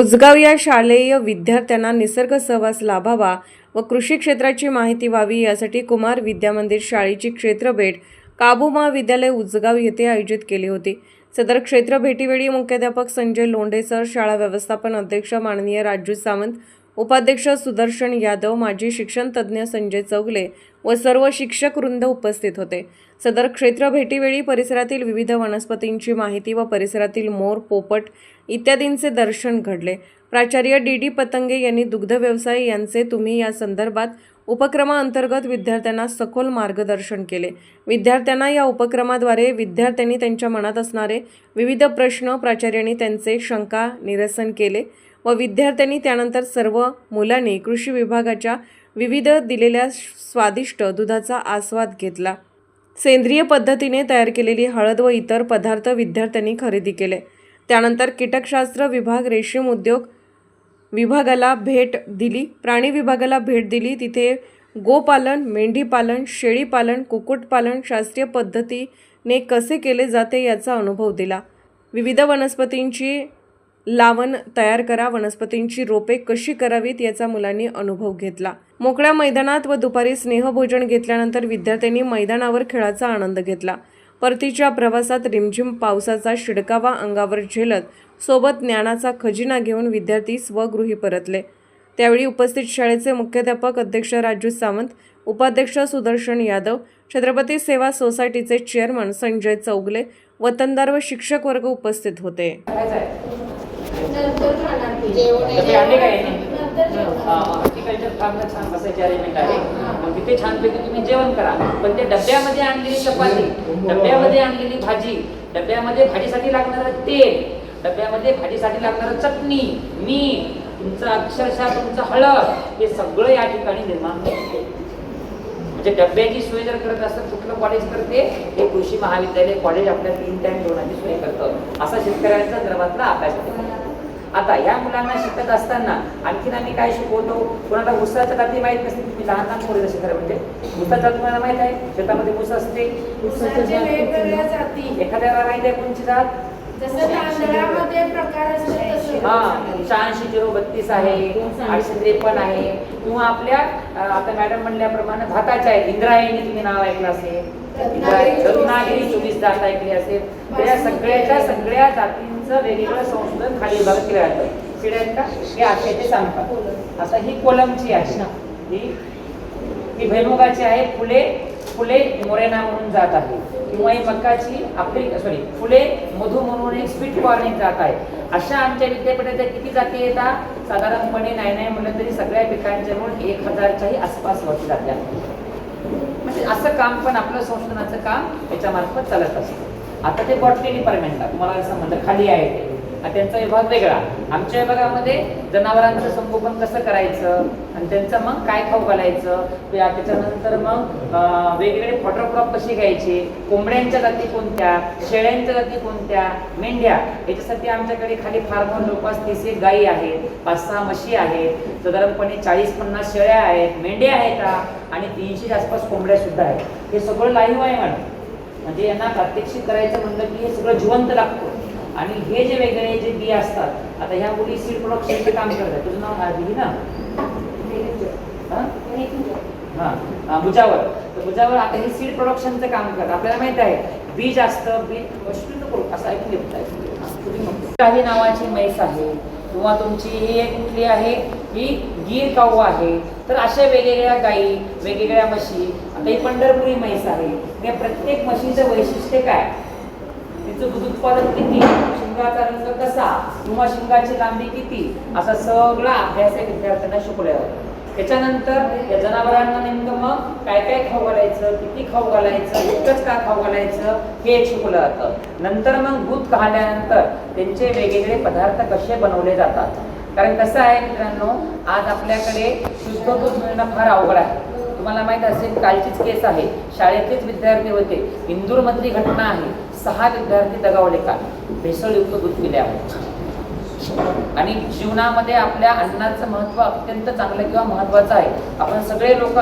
उजगाव या शालेय विद्यार्थ्यांना निसर्ग सहवास लाभावा व कृषी क्षेत्राची माहिती व्हावी यासाठी कुमार विद्यामंदिर शाळेची क्षेत्रभेट काबू महाविद्यालय उजगाव येथे आयोजित केली होती. सदर क्षेत्र भेटीवेळी मुख्याध्यापक संजय लोंढे सर शाळा व्यवस्थापन अध्यक्ष माननीय राजू सावंत उपाध्यक्ष सुदर्शन यादव माजी शिक्षणतज्ज्ञ संजय चौगले व सर्व शिक्षक वृंद उपस्थित होते. सदर क्षेत्र भेटीवेळी परिसरातील विविध वनस्पतींची माहिती व परिसरातील मोर पोपट इत्यादींचे दर्शन घडले. प्राचार्य डी डी पतंगे यांनी दुग्ध व्यवसाय यांचे तुम्ही या संदर्भात उपक्रमाअंतर्गत विद्यार्थ्यांना सखोल मार्गदर्शन केले. विद्यार्थ्यांना या उपक्रमाद्वारे विद्यार्थ्यांनी त्यांच्या मनात असणारे विविध प्रश्न प्राचार्यांनी त्यांचे शंका निरसन केले. व विद्यार्थ्यांनी त्यानंतर सर्व मुलांनी कृषी विभागाच्या विविध दिलेल्या स्वादिष्ट दुधाचा आस्वाद घेतला. सेंद्रिय पद्धतीने तयार केलेली हळद व इतर पदार्थ विद्यार्थ्यांनी खरेदी केले. त्यानंतर कीटकशास्त्र विभाग रेशीम उद्योग विभागाला भेट दिली. प्राणी विभागाला भेट दिली. तिथे गोपालन मेंढीपालन शेळीपालन कुक्कुटपालन शास्त्रीय पद्धतीने कसे केले जाते याचा अनुभव दिला. विविध वनस्पतींची लावण तयार करा. वनस्पतींची रोपे कशी करावीत याचा मुलांनी अनुभव घेतला. मोकळ्या मैदानात व दुपारी स्नेहभोजन घेतल्यानंतर विद्यार्थ्यांनी मैदानावर खेळाचा आनंद घेतला. परतीच्या प्रवासात रिमझिम पावसाचा शिडकावा अंगावर झेलत सोबत ज्ञानाचा खजिना घेऊन विद्यार्थी स्वगृही परतले. त्यावेळी उपस्थित शाळेचे मुख्याध्यापक अध्यक्ष राजू सावंत उपाध्यक्ष सुदर्शन यादव छत्रपती सेवा सोसायटीचे चेअरमन संजय चौगले वतनदार व शिक्षक वर्ग उपस्थित होते. छान बसायची अरेंजमेंट आहे. मग तिथे छानपैकी तुम्ही जेवण करा. पण ते डब्यामध्ये आणलेली चपाती डब्यामध्ये आणलेली भाजी डब्यामध्ये भाजीसाठी लागणारं तेल डब्यामध्ये भाजीसाठी लागणारं चटणी मीठ तुमचं अक्षरशः तुमचं हळद हे सगळं या ठिकाणी निर्माण होतं. म्हणजे डब्याची सोय जर करत असतात कुठलं कॉलेज करते हे कृषी महाविद्यालय कॉलेज आपल्या तीन टाइम जेवणाची सोय करतं. असा शेतकऱ्यांचा गर्भातला अभ्यास. आता या मुलांना शिकत असताना आणखीन आम्ही काय शिकवतो? कोणाला ऊसाचं जाती माहीत नसते. तुम्ही लहान लहान पोरं जसे खरं म्हणजे. जात तुम्हाला माहीत आहे? शेतामध्ये ऊस असते. एखाद्याला माहीत आहे कोणची जात? हा शहाऐंशी झिरो बत्तीस आहे आठशे त्रेपन्न आहे. किंवा आपल्या आता मॅडम म्हणल्याप्रमाणे भाताच्या आहेत. इंद्रायणी तुम्ही नाव ऐकलं असेल. रत्नागिरी चोवीस जात ऐकली असेल. तर या सगळ्याच्या सगळ्या जातींचं वेगवेगळं संशोधन खाली विभागात केलं जातं. शिड्यात का हे असे ते सांगतात. आता ही कोलमची आहे ही ही भैमुगाची आहे. फुले फुले मोरेना म्हणून जात आहे. किंवा ही मक्काची आपली सॉरी फुले मधु म्हणून एक स्वीट कॉर्निंग जात आहे. अशा आमच्या विद्यापीठाच्या किती जाती येतात साधारणपणे नाही नाही म्हणलं तरी सगळ्या पिकांच्या म्हणून एक हजारच्याही आसपास वरती जात्या. असं काम पण आपलं संशोधनाचं काम याच्यामार्फत चालत असतं. आता ते बॉटनी डिपार्टमेंटला तुम्हाला असं म्हणलं खाली आहे ते. त्यांचा विभाग वेगळा. आमच्या विभागामध्ये जनावरांचं संगोपन कसं करायचं आणि त्यांचं मग काय खाऊ घालायचं त्याच्यानंतर मग वेगवेगळे फॉटोक्रॉप कशी कसे घ्यायचे कोंबड्यांच्या जाती कोणत्या शेळ्यांच्या जाती कोणत्या मेंढ्या याच्यासाठी आमच्याकडे खाली फार फार जवळपास तीस एक गायी आहेत पाच सहा म्हशी आहेत साधारणपणे चाळीस पन्नास शेळ्या आहेत मेंढ्या आहेत का आणि तीनशे आसपास कोंबड्या सुद्धा आहेत. हे सगळं लाईव्ह आहे मॅडम. म्हणजे यांना प्रात्यक्षिक करायचं म्हणलं की हे सगळं जिवंत लागतं. आणि हे जे वेगळे जे बी असतात आता ह्या मुली सीड प्रोडक्शनचं काम करतात. तुझं नाव काय ना हां? भुजावर. तर भुजावर आता हे सीड प्रोडक्शनचं काम करतात. आपल्याला माहीत आहे बीज असतं बीज अश्विन असं असं ऐकली काही नावाची म्हैस आहे किंवा तुमची ही एक कुठली आहे ही गीर काऊ आहे तर अशा वेगवेगळ्या गायी वेगवेगळ्या म्हशी आता ही पंढरपुरी म्हैस आहे. या प्रत्येक म्हशीचं वैशिष्ट्य काय? तिचं दूध उत्पादन किती? शिंगाचा रंग कसा? किंवा शिंगाची लांबी किती? असा सगळा अभ्यास एक विद्यार्थ्यांना शिकवला जातो त्याच्यानंतर या जनावरांना नेमकं मग काय काय खाऊ घालायचं किती खाऊ घालायचं इतकंच का खाऊ घालायचं हे एक शिकवलं जातं. नंतर मग दूध काढल्यानंतर त्यांचे वेगवेगळे पदार्थ कसे बनवले जातात. कारण कसं आहे मित्रांनो आज आपल्याकडे शुद्ध दूध मिळणं फार अवघड आहे. तुम्हाला माहीत असेल कालचीच केस आहे. शाळेतलेच विद्यार्थी होते. इंदूरमधली घटना आहे. सहा विद्यार्थी दगावले का? भेसळयुक्त दूध पिल्यामुळे आणि जीवनामध्ये आपल्या अन्नाचं महत्त्व अत्यंत चांगलं किंवा महत्वाचं आहे. आपण सगळे लोक